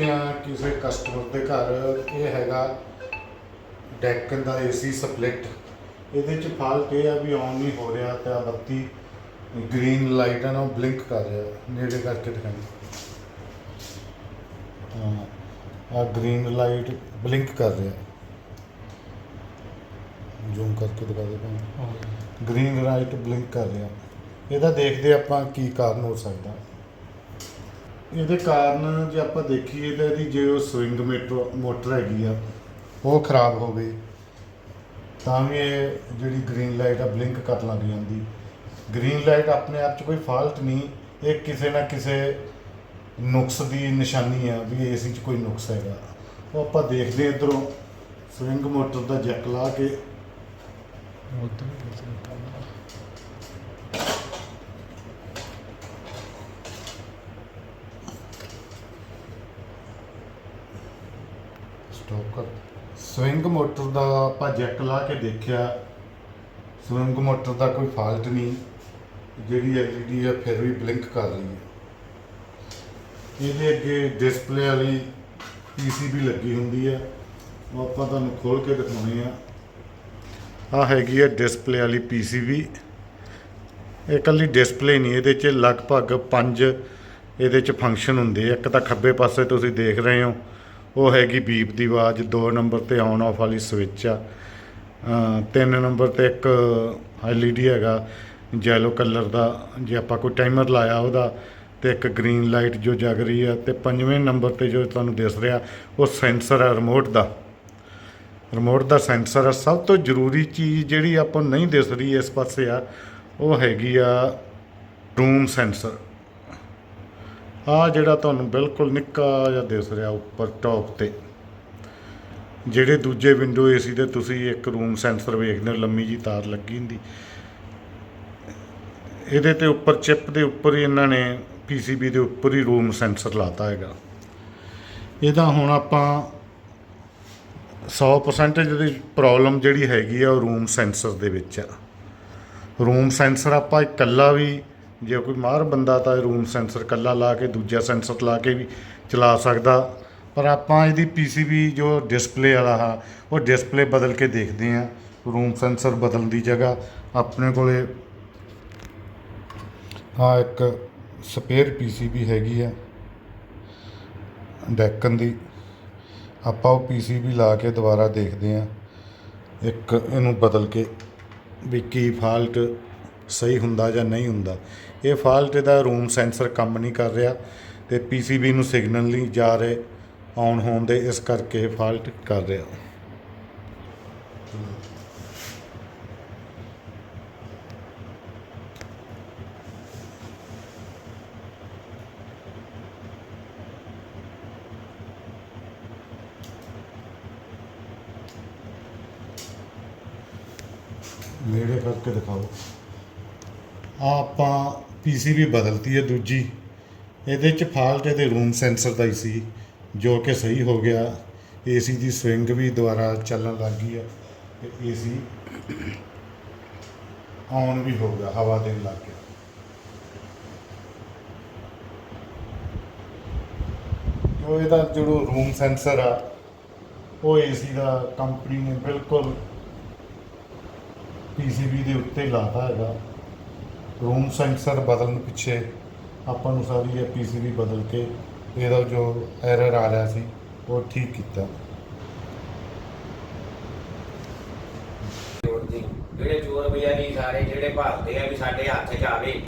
ਚੁੱਕੇ ਹਾਂ ਕਿਸੇ ਕਸਟਮਰ ਦੇ ਘਰ ਇਹ ਹੈਗਾ ਡੈਕਨ ਦਾ ਏਸੀ ਸਪਲਿਟ ਇਹਦੇ ਚ ਫਾਲਟ ਇਹ ਆ ਵੀ ਆਨ ਨਹੀਂ ਹੋ ਰਿਹਾ ਤੇ ਆ ਬੱਤੀ ਗ੍ਰੀਨ ਲਾਈਟ ਆ ਨਾ ਬਲਿੰਕ ਕਰ ਰਿਹਾ ਨੇੜੇ ਕਰਕੇ ਦਿਖਾਈ। ਆ ਗ੍ਰੀਨ ਲਾਈਟ ਬਲਿੰਕ ਕਰ ਰਿਹਾ। ਜ਼ੂਮ ਕਰਕੇ ਦਿਖਾ ਦੇ ਭਾਵੇਂ। ਗ੍ਰੀਨ ਲਾਈਟ ਬਲਿੰਕ ਕਰ ਰਿਹਾ। ਇਹਦਾ ਦੇਖਦੇ ਆਪਾਂ ਕੀ ਕਾਰਨ ਹੋ ਸਕਦਾ। ਇਹਦੇ ਕਾਰਨ ਜੇ ਆਪਾਂ ਦੇਖੀਏ ਤਾਂ ਇਹਦੀ ਜੇ ਉਹ ਸਵਿੰਗ ਮੀਟਰ ਮੋਟਰ ਹੈਗੀ ਆ, ਉਹ ਖਰਾਬ ਹੋ ਗਈ। ਤਾਂ ਵੀ ਇਹ ਜਿਹੜੀ ਗ੍ਰੀਨ ਲਾਈਟ ਆ ਬਲਿੰਕ ਕਰਨ ਲੱਗ ਜਾਂਦੀ। ਗ੍ਰੀਨ ਲਾਈਟ ਆਪਣੇ ਆਪ 'ਚ ਕੋਈ ਫਾਲਟ ਨਹੀਂ। ਇਹ ਕਿਸੇ ਨਾ ਕਿਸੇ ਨੁਕਸ ਦੀ ਨਿਸ਼ਾਨੀ ਆ ਵੀ ਏਸੀ 'ਚ ਕੋਈ ਨੁਕਸ ਹੈਗਾ। ਉਹ ਆਪਾਂ ਦੇਖਦੇ ਹਾਂ ਇੱਧਰੋਂ। ਸਵਿੰਗ ਮੋਟਰ ਦਾ ਜੈਕ ਲਾ ਕੇ। ਸਟਾਪ ਸਵਿੰਗ ਮੋਟਰ ਦਾ ਆਪਾਂ ਜੈਕ ਲਾ ਕੇ ਦੇਖਿਆ। ਸਵਿੰਗ ਮੋਟਰ ਦਾ ਕੋਈ ਫਾਲਟ ਨਹੀਂ। ਜਿਹੜੀ ਐਲਈਡੀ ਆ, ਫਿਰ ਵੀ ਬਲਿੰਕ ਕਰ ਰਹੀ ਹੈ। ਇਹਦੇ ਅੱਗੇ ਡਿਸਪਲੇ ਵਾਲੀ ਪੀਸੀਬੀ ਲੱਗੀ ਹੁੰਦੀ ਆ ਉਹ ਆਪਾਂ ਤੁਹਾਨੂੰ ਖੋਲ ਕੇ ਦਿਖਾਉਣੀ ਆ। ਆ ਹੈਗੀ ਆ ਡਿਸਪਲੇ ਵਾਲੀ ਪੀਸੀਬੀ ਇਹ ਇਕੱਲੀ ਡਿਸਪਲੇ ਨਹੀਂ, ਇਹਦੇ 'ਚ ਲਗਭਗ 5 ਇਹਦੇ 'ਚ ਫੰਕਸ਼ਨ ਹੁੰਦੇ ਆ। ਇੱਕ ਤਾਂ ਖੱਬੇ ਪਾਸੇ ਤੁਸੀਂ ਦੇਖ ਰਹੇ ਹੋ। ਉਹ ਹੈਗੀ ਬੀਪ ਦੀ ਆਵਾਜ਼ ਦੋ ਨੰਬਰ ਤੇ ਆਨ ਆਫ ਵਾਲੀ ਸਵਿਚ ਆ। ਅ, ਤਿੰਨ ਨੰਬਰ ਤੇ ਇੱਕ ਐਲਈਡੀ ਹੈਗਾ ਜੈਲੋ ਕਲਰ ਦਾ ਜੇ ਆਪਾਂ ਕੋਈ ਟਾਈਮਰ ਲਾਇਆ ਉਹਦਾ ਤੇ ਇੱਕ ਗ੍ਰੀਨ ਲਾਈਟ ਜੋ ਜਗ ਰਹੀ ਆ ਤੇ ਪੰਜਵੇਂ ਨੰਬਰ ਤੇ ਜੋ ਤੁਹਾਨੂੰ ਦਿਸ ਰਿਹਾ ਉਹ ਸੈਂਸਰ ਆ ਰਿਮੋਟ ਦਾ। ਰਿਮੋਟ ਦਾ ਸੈਂਸਰ ਆ ਸਭ ਤੋਂ ਜ਼ਰੂਰੀ ਚੀਜ਼ ਜਿਹੜੀ ਆਪਾਂ ਨੂੰ ਨਹੀਂ ਦਿਸ ਰਹੀ ਇਸ ਪਾਸੇ ਆ ਉਹ ਹੈਗੀ ਆ ਰੂਮ ਸੈਂਸਰ ਆ ਜਿਹੜਾ ਤੁਹਾਨੂੰ ਬਿਲਕੁਲ ਨਿੱਕਾ ਜਿਹਾ ਦਿਸ ਰਿਹਾ ਉੱਪਰ ਟੌਪ ਤੇ, ਜਿਹੜੇ ਦੂਜੇ ਵਿੰਡੋ ਏਸੀ ਦੇ ਤੁਸੀਂ ਇੱਕ ਰੂਮ ਸੈਂਸਰ ਵੇਖਦੇ ਹੋ, ਲੰਮੀ ਜੀ ਤਾਰ ਲੱਗੀ ਹੁੰਦੀ। ਇਹਦੇ ਤੇ ਉੱਪਰ ਚਿਪ ਦੇ ਉੱਪਰ ਹੀ ਇਹਨਾਂ ਨੇ ਪੀਸੀਬੀ ਦੇ ਉੱਪਰ ਹੀ ਰੂਮ ਸੈਂਸਰ ਲਾਤਾ ਹੈਗਾ। ਇਹਦਾ ਹੁਣ ਆਪਾਂ 100% ਜਿਹੜੀ ਪ੍ਰੋਬਲਮ ਜਿਹੜੀ ਹੈਗੀ ਆ ਉਹ ਰੂਮ ਸੈਂਸਰ ਦੇ ਵਿੱਚ ਆ। ਰੂਮ ਸੈਂਸਰ ਆਪਾਂ ਇਕੱਲਾ ਵੀ ਜੇ ਕੋਈ ਮਾਹਰ ਬੰਦਾ ਤਾਂ ਰੂਮ ਸੈਂਸਰ ਇਕੱਲਾ ਲਾ ਕੇ ਦੂਜਾ ਸੈਂਸਰ ਲਾ ਕੇ ਵੀ ਚਲਾ ਸਕਦਾ। ਪਰ ਆਪਾਂ ਇਹਦੀ ਪੀਸੀਬੀ ਜੋ ਡਿਸਪਲੇ ਵਾਲਾ ਆ, ਉਹ ਡਿਸਪਲੇ ਬਦਲ ਕੇ ਦੇਖਦੇ ਆ ਰੂਮ ਸੈਂਸਰ ਬਦਲਣ ਦੀ ਜਗ੍ਹਾ ਆਪਣੇ ਕੋਲੇ ਆ ਇੱਕ ਸਪੇਅਰ ਪੀਸੀਬੀ ਹੈਗੀ ਆ, ਡੈਕਨ ਦੀ। ਆਪਾਂ ਉਹ ਪੀਸੀਬੀ ਲਾ ਕੇ ਦੁਬਾਰਾ ਦੇਖਦੇ ਆ ਇੱਕ ਇਹਨੂੰ ਬਦਲ ਕੇ ਵੀ ਕੀ ਫਾਲਟ ਸਹੀ ਹੁੰਦਾ ਜਾਂ ਨਹੀਂ ਹੁੰਦਾ। ਇਹ ਫਾਲਟ ਇਹਦਾ ਰੂਮ ਸੈਂਸਰ ਕੰਮ ਨਹੀਂ ਕਰ ਰਿਹਾ ਤੇ ਪੀਸੀਬੀ ਨੂੰ ਸਿਗਨਲ ਨਹੀਂ ਜਾ ਰਹੇ ਆਨ ਹੋਣ ਦੇ, ਇਸ ਕਰਕੇ ਇਹ ਫਾਲਟ ਕਰ ਰਿਹਾ। ਨੇੜੇ ਕਰਕੇ ਦਿਖਾਓ। ਆ ਆਪਾਂ ਪੀਸੀਬੀ ਬਦਲਤੀ ਹੈ ਦੂਜੀ। ਇਹਦੇ ਚ ਫਾਲਟ ਇਹਦੇ ਰੂਮ ਸੈਂਸਰ ਦਾ ਹੀ ਸੀ, ਜੋ ਕਿ ਸਹੀ ਹੋ ਗਿਆ। ਏਸੀ ਦੀ ਸਵਿੰਗ ਵੀ ਦੁਬਾਰਾ ਚੱਲਣ ਲੱਗ ਗਈ ਹੈ ਤੇ ਏਸੀ ਆਨ ਵੀ ਹੋ ਗਿਆ, ਹਵਾ ਦੇਣ ਲੱਗ ਗਿਆ। ਜੋ ਇਹਦਾ ਜਿਹੜਾ ਰੂਮ ਸੈਂਸਰ ਆ, ਉਹ ਏਸੀ ਦਾ ਕੰਪਨੀ ਨੇ ਬਿਲਕੁਲ ਪੀਸੀਬੀ ਦੇ ਉੱਤੇ ਲਾਤਾ ਹੈਗਾ। ਰੂਮ ਸੈਂਸਰ ਬਦਲਣ ਪਿੱਛੇ ਆਪਾਂ ਨੂੰ ਸਾਰੀ ਇਹ ਪੀਸੀਬੀ ਬਦਲ ਕੇ ਇਹਦਾ ਜੋ ਐਰਰ ਆ ਰਿਹਾ ਸੀ, ਉਹ ਠੀਕ ਕੀਤਾ। ਜਿਹੜੇ ਚੋਰ ਬਜ਼ਾਰੀ ਸਾਰੇ ਜਿਹੜੇ ਭਾਲਦੇ ਆ ਵੀ ਸਾਡੇ ਹੱਥ 'ਚ ਆਵੇ